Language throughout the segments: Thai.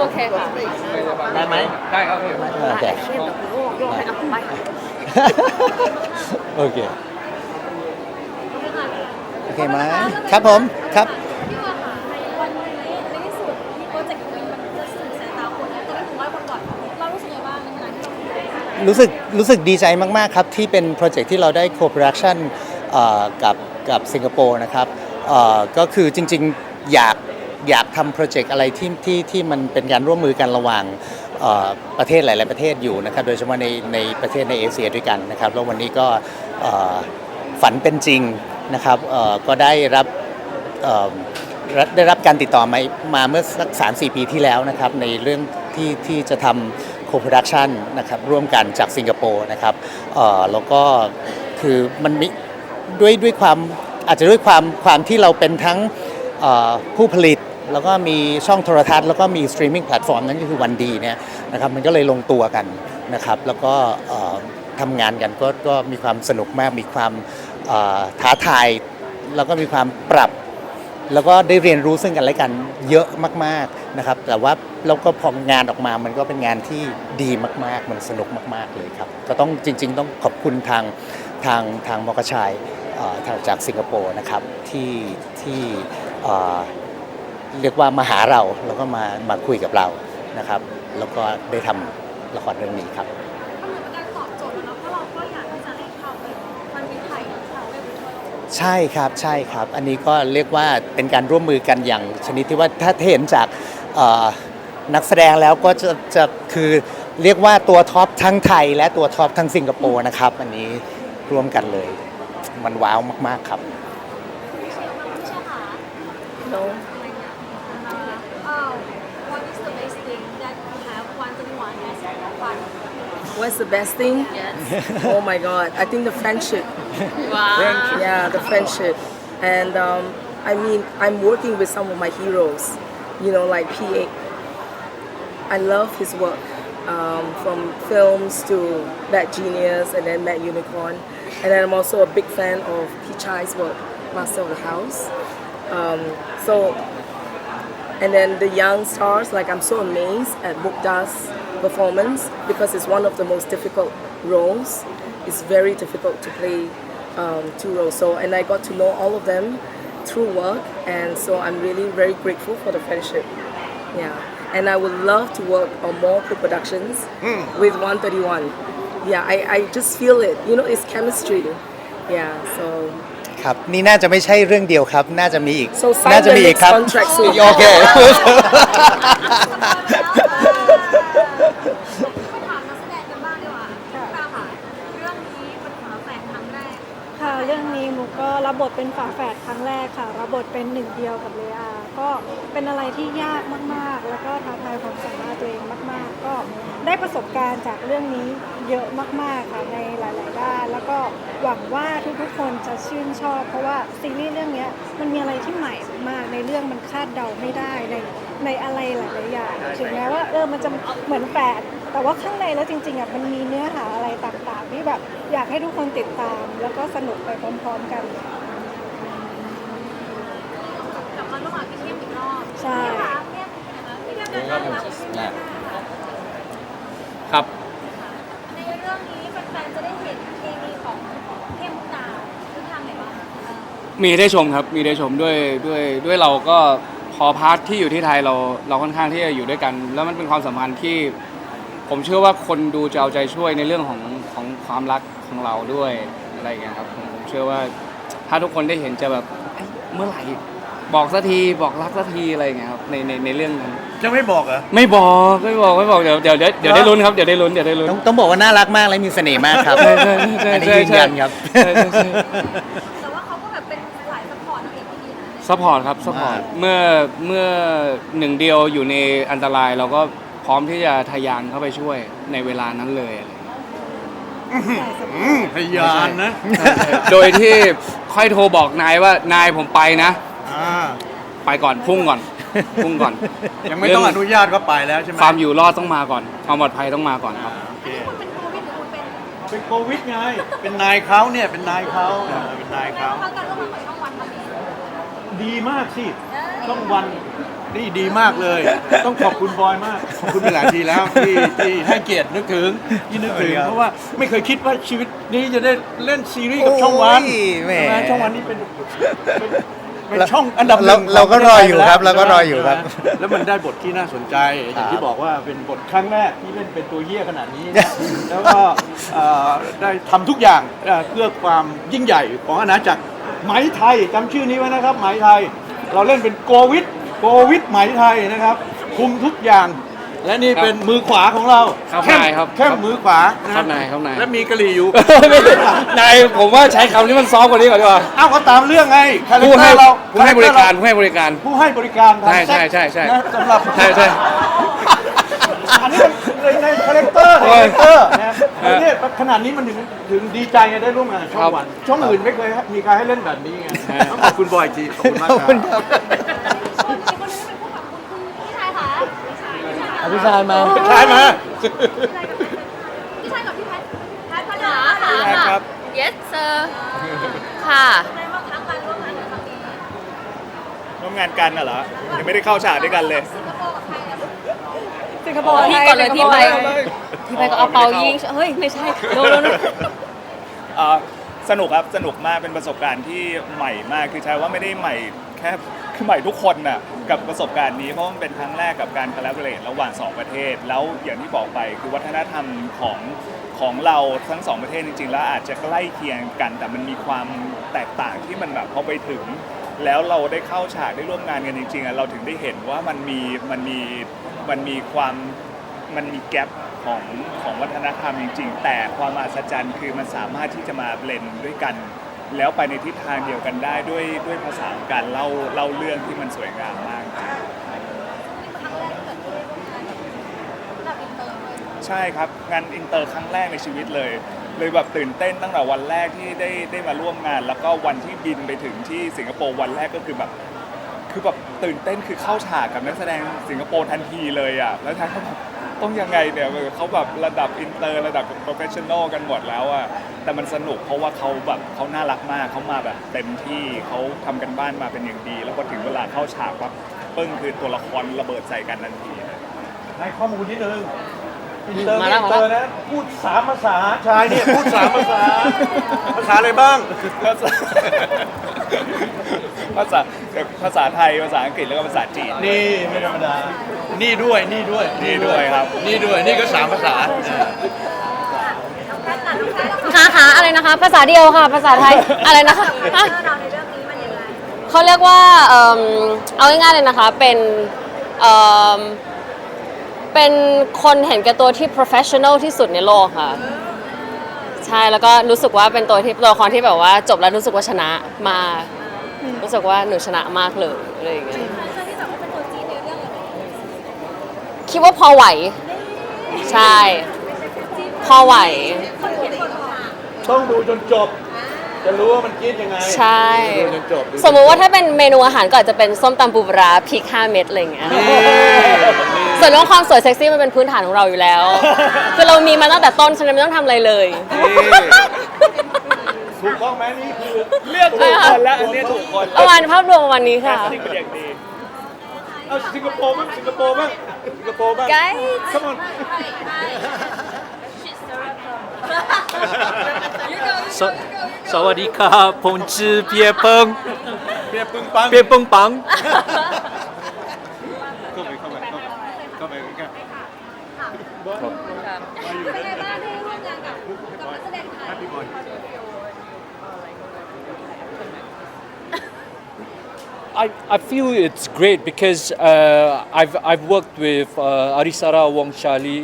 โอเคค่ะได้ไหมได้ครับพี่โอเคเช่นแบบโยกโยกให้เอาไปโอเคโอเคไหมครับผมครับพี่ว่าค่ะวันนี้ในที่สุดมีโปรเจกต์นี้มันจะสู่สายตาคนแล้วตอนนี้ถึงร้อยคนก่อนเรารู้สึกยังไงบ้างในขณะที่เราทำงานรู้สึกรู้สึกดีใจมาก ๆ ครับ ที่เป็นโปรเจกต์ที่เราได้โค p ป r a c t i o n กับกับสิงคโปร์นะครับเอ่อก็คือจริง ๆ อยาก อยากทำโปรเจกต์อะไรที่ที่ที่มันเป็นการร่วมมือกันระหว่างเอ่อประเทศหลาย ๆ ประเทศอยู่นะครับ โดยเฉพาะในในประเทศในเอเชียด้วยกันนะครับ แล้ววันนี้ก็เอ่อฝันเป็นจริงนะครับเอ่อก็ได้รับเอ่อรับได้รับการติดต่อมามาเมื่อสักสามสี่ปีที่แล้วนะครับ ในเรื่องที่ที่จะทำโค p ป r o d u c t i o n นะครับร่วมกันจากสิงคโปร์นะครับเอ่อแล้วก็คือมันมีด้วยด้วยความอาจจะด้วยความความที่เราเป็นทั้งเอ่อผู้ผลิต แล้วก็มีช่องโทรทัศน์แล้วก็มีสตรีมมิ่งแพลตฟอร์มนั่นก็คือวันดีเนี่ยนะครับมันก็เลยลงตัวกันนะครับแล้วก็ทำงานกันก็ก็มีความสนุกมากมีความท้าทาย แล้วก็มีความปรับ แล้วก็ได้เรียนรู้ซึ่งกันและกันเยอะมากๆนะครับ แต่ว่าแล้วก็พองานออกมามันก็เป็นงานที่ดีมากๆ มันสนุกมาก ๆเลยครับ ก็ต้องจริง ๆ ต้องขอบคุณทางทางทางมกชัยทางจากสิงคโปร์นะครับที่ที่ เอ่อเรียกว่ามาหาเราแล้วก็มามาคุยกับเรานะครับ แล้วก็ได้ทำละครเรื่องนี้ครับก็เหมือนเป็นการตอบโจทย์แล้วเพราะเราก็อยากที่จะให้เขาเป็นมันเป็นไทยเราเรียกว่าทั่วโลกใช่ครับใช่ครับ อันนี้ก็เรียกว่าเป็นการร่วมมือกันอย่างชนิดที่ว่าถ้าเห็นจากเอ่อนักแสดงแล้วก็จะจะคือเรียกว่าตัวท็อปทั้งไทย และตัวท็อปทั้งสิงคโปร์นะครับ อันนี้ร่วมกันเลย มันว้าวมาก ๆ ครับไม่ใช่ค่ะไม่ใช่ค่ะ no what's the best thing? Yes. oh my God, I think the friendship. Wow. Friendship. Yeah, the friendship. And um, I mean, I'm working with some of my heroes, you know, like P.A. I love his work. Um, from films to Bad Genius and then Mad Unicorn. And then I'm also a big fan of Pichai's work, Master of the House. Um, so, and then the young stars, like I'm so amazed at Book Das performance because it's one of the most difficult roles. It's very difficult to play um, two roles. So and I got to know all of them through work, and so I'm really very grateful for the friendship. Yeah, and I would love to work on more co-productions with 131. Yeah, I, I just feel it. You know, it's chemistry. Yeah, so ครับ นี่น่าจะไม่ใช่เรื่องเดียวครับ น่าจะมีอีก so น่า sign จะ the มีอีก next ครับ contract soon. โอเค ก็รับบทเป็นฝาแฝดครั้งแรกค่ะ รับบทเป็นหนึ่งเดียวกับเลอา ก็เป็นอะไรที่ยากมากๆ แล้วก็ท้าทายความสามารถตัวเองมาก ๆ ก็ได้ประสบการณ์จากเรื่องนี้เยอะมากๆค่ะในหลาย ๆ ด้าน แล้วก็หวังว่าทุกๆ คนจะชื่นชอบ เพราะว่าซีรีส์เรื่องนี้มันมีอะไรที่ใหม่มากในเรื่องมันคาดเดาไม่ได้ในในอะไรหลายๆอย่างถึงแม้ว่าเออมันจะเหมือนแฝด แต่ว่าข้างในแล้วจริงๆอะมันมีเนื้อหาอะไรต่างๆที่แบบอยากให้ทุกคนติดตาม แล้วก็สนุกไปพร้อมๆกัน กลับมาร่วมงานพี่เข้มอีกรอบใช่ พี่คะเนี่ยพี่เข้มเป็นน่ารักครับ ในเรื่องนี้แฟนๆจะได้เห็นเคมีของเข้มมุกดาที่ทางไหนบ้างเออมีได้ชมครับ มีได้ชมด้วยด้วยด้วยเราก็พอพาร์ทที่อยู่ที่ไทยเราเราค่อนข้างที่จะอยู่ด้วยกัน แล้วมันเป็นความสัมพันธ์ที่ ผมเชื่อว่าคนดูจะเอาใจช่วยในเรื่องของของความรักของเราด้วยอะไรอย่างเงี้ยครับผมผมเชื่อว่าถ้าทุกคนได้เห็นจะแบบเอ้ยเมื่อไหร่บอกสักทีบอกรักสักทีอะไรอย่างเงี้ยครับในในในเรื่องนั้นจะไม่บอกเหรอ ไม่บอกไม่บอกไม่บอกเดี๋ยวเดี๋ยวเดี๋ยวเดี๋ยวได้ลุ้นครับเดี๋ยวได้ลุ้นเดี๋ยวได้ลุ้น ต้องต้องบอกว่าน่ารักมากและมีเสน่ห์มากครับใช่ใช่ใช่อันนี้ใช่ยืนยันครับ ใช่ใช่ใช่ แต่ว่าเขาก็แบบเป็นสายซัพพอร์ตนางเอกที่ดีนะ ซัพพอร์ตครับซัพพอร์ตมาก เมื่อเมื่อหนึ่งเดียวอยู่ในอันตรายเราก็ พร้อมที่จะทะยานเข้าไปช่วยในเวลานั้นเลยอะไรอย่างเงี้ยอืมพยานนะโดยที่ค่อยโทรบอกนายว่านายผมไปนะ อ่าไปก่อนพุ่งก่อนพุ่งก่อนยังไม่ต้องอนุญาตก็ไปแล้วใช่ไหมความอยู่รอดต้องมาก่อนความปลอดภัยต้องมาก่อนครับโอเคคุณเป็นโควิดหรือคุณเป็นเป็นโควิดไง เป็นนายเขาเนี่ยเป็นนายเขาเออเป็นนายเขาเขาการร่วมงานกับช่องวันมาดีดีมากสิ ช่องวัน นี่ดีมากเลย ต้องขอบคุณบอยมาก ขอบคุณเป็นหลายทีแล้วที่ที่ให้เกียรตินึกถึงที่นึกถึง เพราะว่าไม่เคยคิดว่าชีวิตนี้จะได้เล่นซีรีส์กับช่องวันโอ้ยแหม ใช่ไหมช่องวันนี่เป็นเป็นเป็นช่องอันดับหนึ่งเราเราก็รออยู่ครับขงเราก็รออยู่ครับ ใช่ไหมแล้วมันได้บทที่น่าสนใจ อย่างที่บอกว่าเป็นบทครั้งแรกที่เล่นเป็นตัวเหี้ยขนาดนี้นะแล้วก็เอ่อได้ทำทุกอย่างเอ่อเพื่อความยิ่งใหญ่ของอาณาจักรไหมไทยจำชื่อนี้ไว้นะครับไหมไทย เราเล่นเป็นโกวิด โกวิดไหมไทยนะครับ คุมทุกอย่าง และนี่เป็นมือขวาของเราครับแค่นายครับแค่มือขวานะครับนายครับนาย และมีกะหรี่อยู่ นายผมว่าใช้คำที่มันซอฟต์กว่านี้ก่อนดีกว่าเอ้าก็ตามเรื่องไงคาแรคผู้เตอให้ร์เราผู้ให้บริการผู้ให้บริการ ผู้ให้บริการทางใช่เซ็กใช่ใช่ นะสำหรับใช่ใช่ อันนี้ในในคาแรคเตอร์โอ้คายแรคเตอร์นะแล้วเนี่ยขนาดนี้มันถึงถึงดีใจไงได้ร่วมงานกับช่องวันช่องอื่นไม่เคยมีใครให้เล่นแบบนี้ไงต้องขอบคุณบอยจีขอบคุณมากขอบคคุณรับ อภิชายมาใช่ไหมพี่ชายกับพี่แพทแพทพัฒค่ะนาค่ะค่ะครับ yes sir ค่ะ ในบางครั้งการร่วมงานในครั้งนี้ร่วมงานกันน่ะเหรอ ยังไม่ได้เข้าฉากด้วยกันเลย สิงคโปร์กับไทยสิงคโปร์พี่ก่อนเลยพี่ไปสิงคโปร์พี่ไปก็เอาเปายิง เฮ้ย ไม่ใช่โดนโดนเอ่อสนุกครับ สนุกมากเป็นประสบการณ์ที่ใหม่มากคือใช้ว่าไม่ได้ใหม่แค่คือใหม่ทุกคนน่ะกับประสบการณ์นี้เพราะมันเป็นครั้งแรกกับการ collaborate ระหว่าง 2 ประเทศ แล้วอย่างที่บอกไปคือวัฒนธรรมของของเราทั้งสองประเทศจริงๆ แล้วอาจจะใกล้เคียงกัน แต่มันมีความแตกต่างที่มันแบบพอไปถึง แล้วเราได้เข้าฉากได้ร่วมงานกันจริงๆอะเราถึงได้เห็นว่ามันมีมันมีมันมีความมันมีแกลบของของวัฒนธรรมจริง ๆ แต่ความมหัศจรรย์คือมันสามารถที่จะมาเบลนด์ด้วยกัน แล้วไปในทิศทางเดียวกันได้ด้วยด้วยภาษาของการเล่าเล่าเรื่องที่มันสวยงามมาก ใช่ครับงานอินเตอร์ครั้งแรกในชีวิตเลย เลยแบบตื่นเต้นตั้งแต่วันแรกที่ได้ได้มาร่วมงาน แล้วก็วันที่บินไปถึงที่สิงคโปร์วันแรกก็คือแบบคือแบบตื่นเต้นคือเข้าฉากกับนักแสดงสิงคโปร์ทันทีเลยอะแล้วทางเขาแบบ ต้องยังไงเนี่ยเออเขาแบบระดับอินเตอร์ระดับโปรเฟชชั่นอลกันหมดแล้วอะแต่มันสนุกเพราะว่าเขาแบบเขาน่ารักมากเขามาแบบเต็มที่เขาทำกันบ้านมาเป็นอย่างดี แล้วพอถึงเวลาเข้าฉากปั๊บปึ้งคือตัวละครระเบิดใส่กันทันทีเลยให้ข้อมูลนิดนึงอินเตอร์มาแล้วอินเตอร์นะพูดสามภาษาชายเนี่ยพูดสามภาษาภาษาอะไรบ้าง ภาษาภาษาภาษาไทยภาษาอังกฤษแล้วก็ภาษาจีน นี่ไม่ธรรมดา นี่ด้วยนี่ด้วยนี่ด้วยครับ นี่ด้วยนี่ก็สามภาษาค่ะค่ะอะไรนะคะ ภาษาเดียวค่ะ ภาษาไทย อะไรนะคะฮะเราในเรื่องนี้มันยังไงเขาเรียกว่าเอิ่มเอาง่ายๆเลยนะคะ เป็นเอิ่มเป็นคนเห็นแก่ตัวที่ professional ที่สุดในโลกค่ะ ใช่ แล้วก็รู้สึกว่าเป็นตัวที่ตัวละครที่แบบว่าจบแล้วรู้สึกว่าชนะมาก รู้สึกว่าหนูชนะมากเลยอะไรอย่างเงี้ยเรื่องที่สองก็เป็นตัวจีนในเรื่องเลยคิดว่าพอไหว ใช่ พอไหวคนเขียนบทออกมาต้องดูจนจบ จะรู้ว่ามันคิดยังไงใช่ ดูจนจบดูจนจบสมมุติว่าถ้าเป็นเมนูอาหารก็อาจจะเป็นส้มตำปูปลาร้าพริก5เม็ดอะไรอย่างเงี้ย นี่ส่วนเรื่องความสวยเซ็กซี่มันเป็นพื้นฐานของเราอยู่แล้ว คือเรามีมาตั้งแต่ต้นฉะนั้นไม่ต้องทำอะไรเลย ถูกต้องไหมนี่คือเลือกถูกคนแล้วอันนี้ถูกคนประมาณภาพรวมประมาณนี้ค่ะ สิ่งเป็นอย่างดีเอาสิงคโปร์บ้างสิงคโปร์บ้างสิงคโปร์บ้าง Guys Come on สวสวัสดีครับผมชื่อเปียเปิงเปียปึงปังเ I, I feel it's great because uh, I've, I've worked with uh, Arisara Wong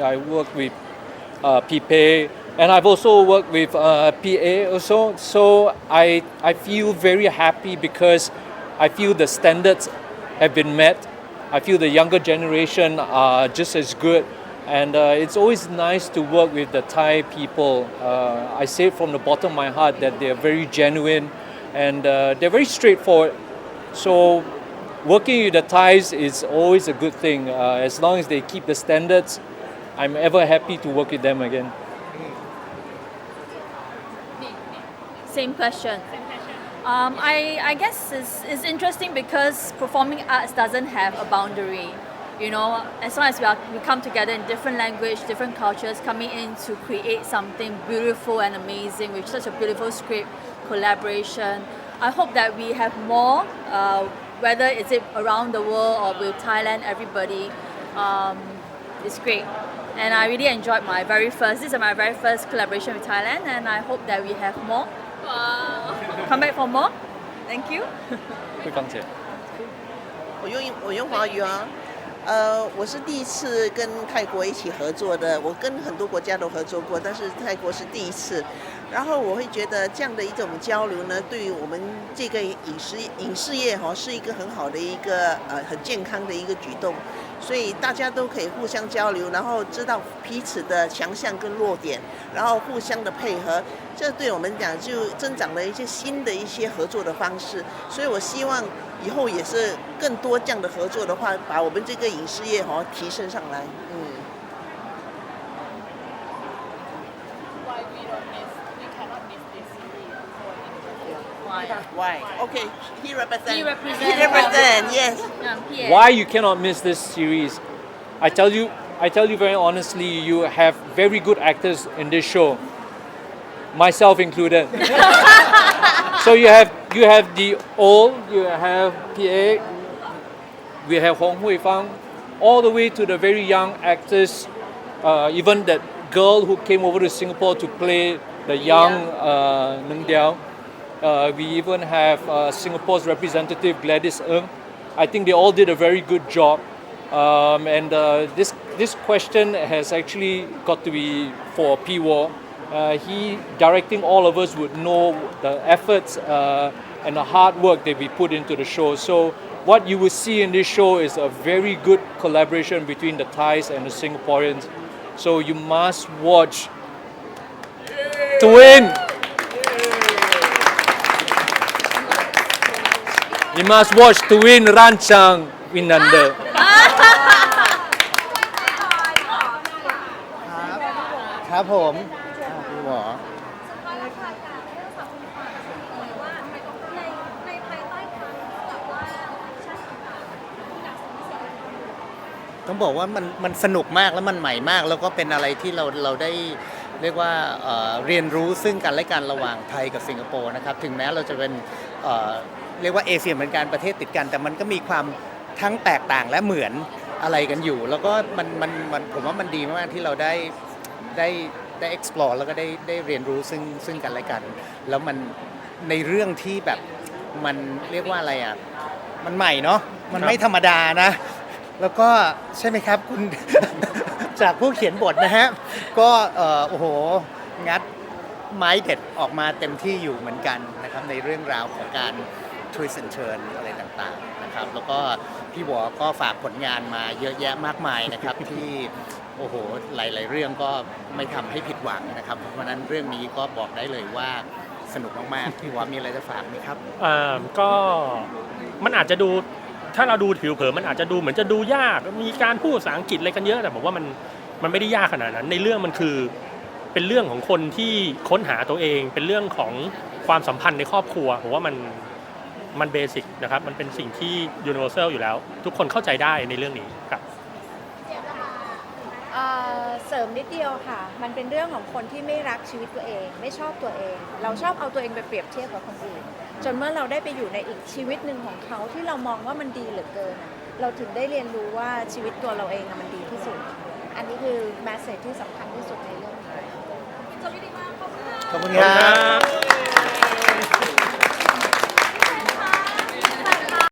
I worked with uh, Pipe, and I've also worked with uh, PA also. So I, I feel very happy because I feel the standards have been met. I feel the younger generation are just as good. And uh, it's always nice to work with the Thai people. Uh, I say from the bottom of my heart that they're very genuine and uh, they're very straightforward. So working with the Thais is always a good thing. Uh, as long as they keep the standards, I'm ever happy to work with them again. Same question. Um, I, I guess it's, it's interesting because performing arts doesn't have a boundary. You know, as long as we, are, we come together in different language, different cultures, coming in to create something beautiful and amazing with such a beautiful script, collaboration. I hope that we have more, uh, whether it's it around the world or with Thailand, everybody. Um, it's great. And I really enjoyed my very first, this is my very first collaboration with Thailand, and I hope that we have more. Come back for more. Thank you. 会放姐。我用我用华语啊， 呃，我是第一次跟泰国一起合作的，我跟很多国家都合作过，但是泰国是第一次。然后我会觉得这样的一种交流呢，对于我们这个影视影视业哈、是一个很好的一个呃很健康的一个举动，所以大家都可以互相交流，然后知道彼此的强项跟弱点，然后互相的配合，这对我们讲就增长了一些新的一些合作的方式。所以我希望以后也是更多这样的合作的话，把我们这个影视业哈、提升上来。嗯。 Why? Okay, he represent. He represent- He represent. Yes. Um, PA. Why you cannot miss this series? I tell you, I tell you very honestly, you have very good actors in this show, myself included. so you have you have the old, you have PA, we have Hong Hui Fang, all the way to the very young actors, uh, even that girl who came over to Singapore to play the young uh, Nung Diao. Uh, we even have uh, Singapore's representative Gladys Ng. I think they all did a very good job. Um, and uh, this this question has actually got to be for P War. he directing all of us would know the efforts uh, and the hard work that we put into the show. So what you will see in this show is a very good collaboration between the Thais and the Singaporeans. So you must watch to win. You must watch to win Rancang Winanda. ครับผมอ่าพี่ หมอสุดท้ายแล้วค่ะการเรื่องสังคมค่ะเลยว่าในในภายใต้ความแบบว่าชาติต่างๆที่อยากสนใจต้องบอกว่ามันมันสนุกมากแล้วมันใหม่มาก แล้วก็เป็นอะไรที่เราเราได้เรียกว่าเอ่อเรียนรู้ซึ่งกันและกันระหว่างไทยกับสิงคโปร์นะครับถึงแม้เราจะเป็นเอ่อเรียกว่าเอเชียเหมือนกันประเทศติดกัน แต่มันก็มีความทั้งแตกต่างและเหมือนอะไรกันอยู่ แล้วก็มันมันมันผมว่ามันดีมากๆที่เราได้ได้ ได้ explore แล้วก็ได้ได้เรียนรู้ซึ่งซึ่งกันและกัน แล้วมันในเรื่องที่แบบมันเรียกว่าอะไรอะ มันใหม่เนาะ มันไม่ธรรมดานะ แล้วก็ใช่ไหมครับคุณ จากผู้เขียนบทนะฮะ ก็เอ่อโอ้โห งัดไม้เด็ดออกมาเต็มที่อยู่เหมือนกันนะครับ ในเรื่องราวของการ twist and turn อะไรต่างๆนะครับ แล้วก็พี่หวอก็ฝากผลงานมาเยอะแยะมากมายนะครับที่ โอ้โห หลาย ๆ เรื่องก็ไม่ทำให้ผิดหวังนะครับ เพราะฉะนั้นเรื่องนี้ก็บอกได้เลยว่าสนุกมากๆพี่หวอมีอะไรจะฝากไหมครับอ่าก็มันอาจจะดูถ้าเราดูผิวเผินมันอาจจะดูเหมือนจะดูยาก มีการพูดภาษาอังกฤษอะไรกันเยอะ แต่ผมว่ามันมันไม่ได้ยากขนาดนั้น ในเรื่องมันคือเป็นเรื่องของคนที่ค้นหาตัวเอง เป็นเรื่องของความสัมพันธ์ในครอบครัว ผมว่ามันมันเบสิกนะครับ มันเป็นสิ่งที่ยูนิเวอร์แซลอยู่แล้ว ทุกคนเข้าใจได้ในเรื่องนี้ครับ ริมนิดเดียวค่ะ มันเป็นเรื่องของคนที่ไม่รักชีวิตตัวเอง ไม่ชอบตัวเอง เราชอบเอาตัวเองไปเปรียบเทียบกับคนอื่น จนเมื่อเราได้ไปอยู่ในอีกชีวิตหนึ่งของเขาที่เรามองว่ามันดีเหลือเกิน เราถึงได้เรียนรู้ว่าชีวิตตัวเราเองอะมันดีที่สุด อันนี้คือแมสเซจที่สำคัญที่สุดในเรื่องนี้ ขอบคุณมากขอบคุณครับ